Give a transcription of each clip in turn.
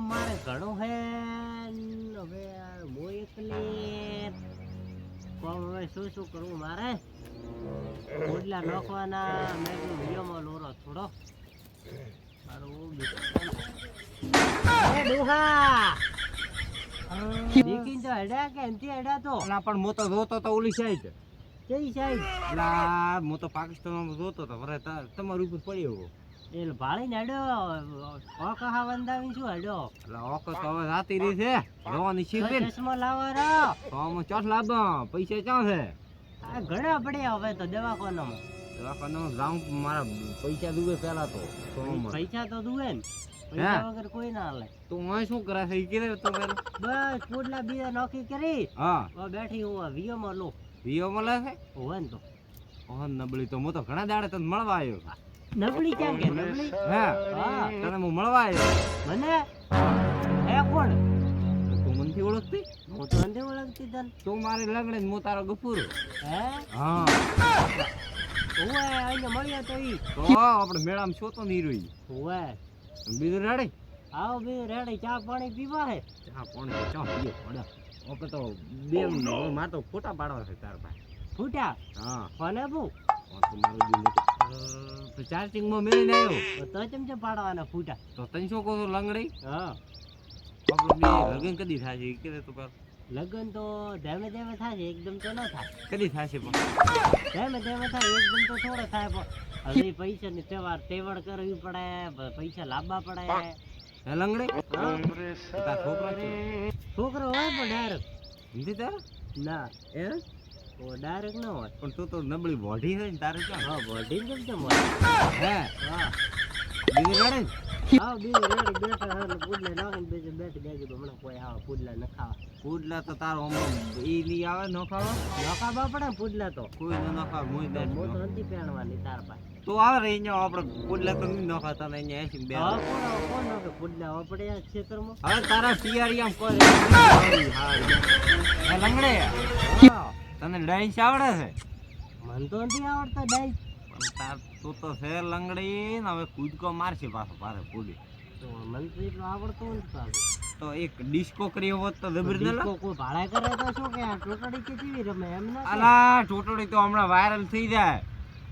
કોમ મારે ઘણું હે હવે બહુ એકલી. કોમ હવે શું શું કરવું મારે? ઓડલા નાખવાના. મેં કીધું વિડીયોમાં લોરો થોડો મારું દેખીને તો હેડ્યા કે એનથી હેડ્યા તો? પણ હું તો જોતો તો ઓલી સાઈડ કઈ સાઈડ હું તો પાકિસ્તાનમાં જોતો તો વરે તમારું ઉપર પડ્યો એ ભાળીને ઓકો હા વંદાવી શું હેડ્યો એટલે ઓકો તો હવે રાતી રહી છે. તો શીખે ચશ્મો લાવો રો. તો ચોસ લાભ પૈસા ક્યાં છે? આ ઘણા પડ્યા હવે તો દવાખાનામાં. દવાખાનામાં જાઉં મારા પૈસા દુવે પેલા તો. પૈસા તો દુવે ને. પૈસા વગર કોઈ ના હાલે. તું હું શું કરે છે? કે તો બસ પોટલા બીજા નોકી કરી. હા. બેઠી હું વિયોમાં લો. વિયો મળે છે? હોય ને તો. ઓહ નબળી. તો હું તો ઘણા દાડે તને મળવા આવ્યો નબળી ક્યાં કે? નબળી? હે હા તને હું મળવા આવ્યો. મને? એ કોણ? તું મનથી ઓળખતી? હું તો નથી ઓળખતી તને. તું મારી લગડે મો હું તારો ગફુર. હે? હા. હું અહીંયા મળ્યા તો ઈ. તો આપણે મેળામાં છો તો નહીં રહી. હોય બીજું રેડી? આવો બીજું રેડી. ચા પાણી પીવા હે? ચા પાણી ચા પીએ પડે. ઓકે તો બે મારે તો ફોટા પાડવા છે તાર ભાઈ ફૂટ્યા? હા. ફોન આપું હા, તો ચાર્જિંગમાં મેળીને આવ્યો. તો ચમ પાડવાના ફૂટા? તો તને શું કહો લંગડી? હા. લગ્ન કદી થશે? કે તો કર લગ્ન તો ધેમે ધેમે થાય એકદમ તો ન થાય. કદી થશે પણ. ધેમે ધેમે થાય એકદમ તો થોડો થાય પણ હવે પૈસાની તહેવાર તેવડ કરવી પડે પૈસા લાવવા પડે. હે લંગડી? છોકરો હોય પણ ડાયરેક્ટ હિન્દી તાર? ના. એ તો ડાયરેક્ટ ન હોય. પણ તું તો નબળી બોડી છે ને તારે ક્યાં? હા બોઢી કેમ કેમ હોય હે? હા બીજું રડે? હા બીજું રેડી. બેઠા હોય એટલે નાખીને બીજું બેઠી બેસી હમણાં કોઈ આવે પુડલા ન ખાવા. પુડલા તો તારો હમણાં ઈ નહીં આવે ન ખાવા? પડે પુડલા તો. કોઈ ન ખાવ મુઈ દે હું તો તાર પાસે. તો આવે રે અહીંયા આપણે પુડલા તો ન ખાતા ને અહીંયા એસી બે હવે કોણ કોણ નાખે પુડલા હવે આ ખેતરમાં હવે તારા પિયારી આમ હે. લંગડે. તને ડાન્સ આવડે છે? મને તો નથી આવડતા ડાઈ પણ તાર તું તો છે લંગડી ને હવે કૂદકો મારશે પાછો પારે કૂદી તો મને તો એટલું આવડતું નથી પાછું તો એક ડિસ્કો કર્યો હોત તો જબર ન ડિસ્કો કોઈ ભાડા કરે તો શું કે ટોટડી કે કેવી રમે? એમ ના અલા ટોટડી તો હમણાં વાયરલ થઈ જાય.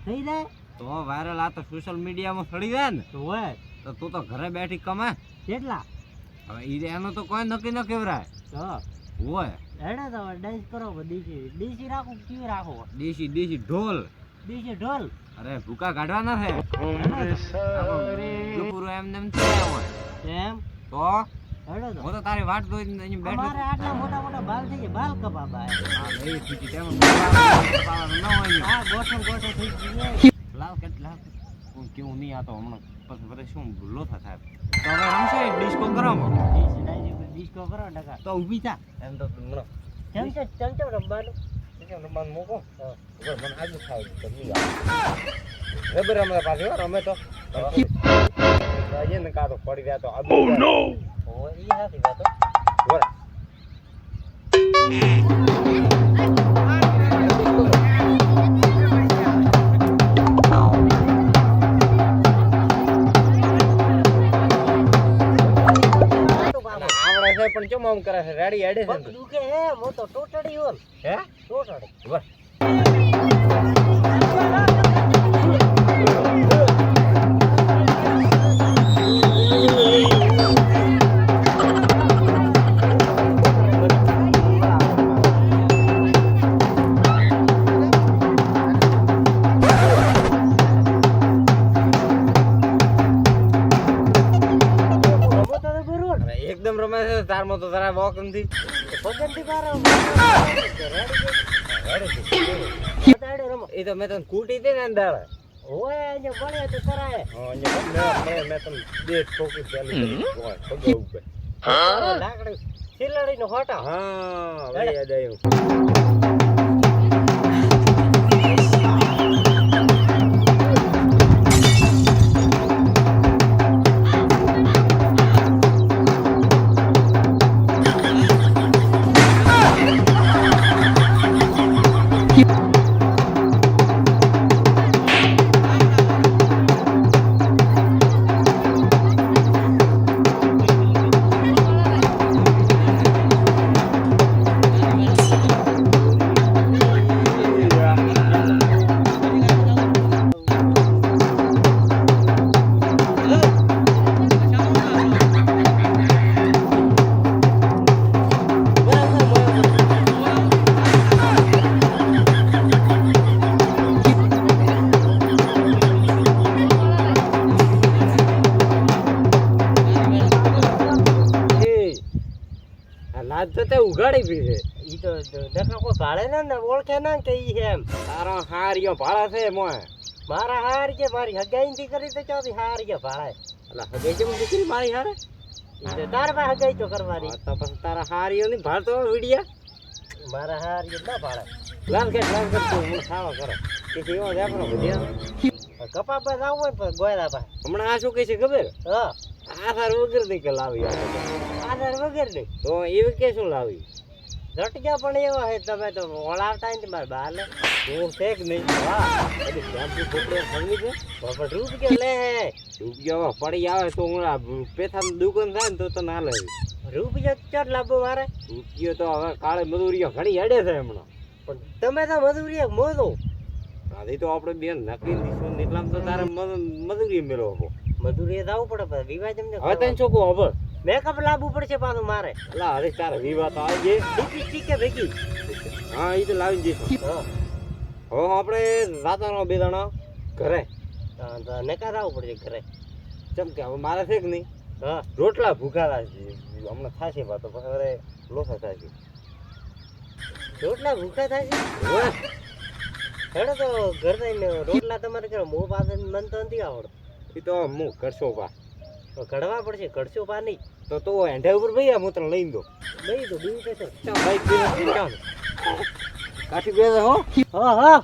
થઈ જાય? તો વાયરલ આ તો સોશિયલ મીડિયામાં સડી જાય ને. તો હોય. તો તું તો ઘરે બેઠી કમા કેટલા? હવે ઈ એનો તો કોઈ નક્કી ન કેવરાય. તો હોય. હેડે તો ડાન્સ કરો ડીસી ડીસી રાખો કે રાખો? દેશી દેશી ઢોલ. દીશી ઢોલ? અરે ભૂકા કાઢવાના છે. પૂરો એમ નેમ હોય. એમ? તો? હેડો તો. હું તો તારી વાટ જોઈને અહીં બેઠો અમારે આટલા મોટા મોટા બાલ થઈ ગયા. બાલ હા પાવાનું ન હોય. આ થઈ લાવ હું કેવું નહીં આ તો હમણાં પછી બધા શું ભૂલો થાય. તો હવે રમશે ડિસ્કો કરો ડિસ્કો કરો ટકા તો ઊભી થા. એમ તો હમણાં. ચમચે છે રમવાનું? કેમ રમવાનું મૂકો? હવે મને આજુ ખાવ રબર રમે પાછું રમે તો. ને કાં તો પડી જાય તો ઓ ઈ હાથી વાતો વરા. પણ ચમ આમ કરે છે? રેડી એડે છે દુખે હે મો તો ટોટડી હોલ હે? ટોટડી. વર. એકદમ રમે છે તારમાં તો તારા વોક નથી. એ તો મેં તને કૂટી હતી ને અંદર ઓય અહીંયા પડે તો કરાય હા, અહીંયા મેં- મેં- તને બે ઠોકી પગે લાકડી. સિલડી નો હોટા હા યાદ આવ્યું તો તે ઉઘાડી પી છે. ઈ તો નકા કોઈ ભાડે ના ને ઓળખે ના કે ઈ છે એમ. તારો હારિયો ભાડા છે મોય. મારા હાર કે મારી હગાઈ થી કરી તો ચોથી હાર કે ભાડે એટલે હગે જેમ દીકરી મારી હારે? ઈ તો તાર પાસે હગાઈ તો કરવાની. હા, તો પછી તારા હારિયો ની ભાડતો વિડિયા? મારા હાર કે ના ભાડે લાલ કે લાલ કર તું મને ખાવા કરે. કે એવો જ આપણો ભજીયા કપા પર આવું હોય પણ ગોયલા પાસે. હમણાં આ શું કહે છે ખબર? હા. આ સાર વગરની કે લાવી આપણે. આધાર વગર નહીં. તો એવી કે શું લાવી? ઝટક્યા પણ એવા હે તમે તો ઓળાવતા ને મારા બાર લે હું છે કે નહીં? હા કદી શેમ્પુ કપડે ખરીદી છે? પણ રૂપ કે લે. હે રૂપિયા પડી આવે તો હું આ પેથાની દુકાન થાય ને તો તો ના લેવી રૂપિયો ચોટ લાભો મારે રૂપિયો તો હવે કાળે મજૂરીઓ ઘણી અડે છે હમણાં. પણ તમે તો મજૂરી મોજો. આથી તો આપણે બેન નક્કી દીશું ને એટલામાં તો તારે મજ- મજૂરી મેળવો આપો જ જવું પડે વિવાહ તમને હવે તને શું કહું હવે મેકઅપ લાવવું પડશે પાછું મારે. એટલે હવે તારે વિવાહ તો આવી ગઈ. લિપસ્ટિક કે ભેગી. હા એ તો લાવી દઈશું હા. હવે આપણે રાતાનો બે દાણા ઘરે. હા, તો નકા જવું પડશે ઘરે. ચમ કે હવે મારે છે કે નહીં? હા. રોટલા ભૂખાલા છે. હમણાં થશે પછી હવે લોસા થશે. રોટલા ભૂખા થાય છે હેડો તો ઘર થઈને રોટલા તમારે કરો મો પાસે મન તો નથી આવડતો. એ તો હું કરશો બા. તો ઘડવા પડશે, કડશો પાણી. તો તો એંઢા ઉપર ભૈયા હું તને લઈ દો લઈ દો બીજું ચાલ, બાઈક કાઠી બે હો. હા હા.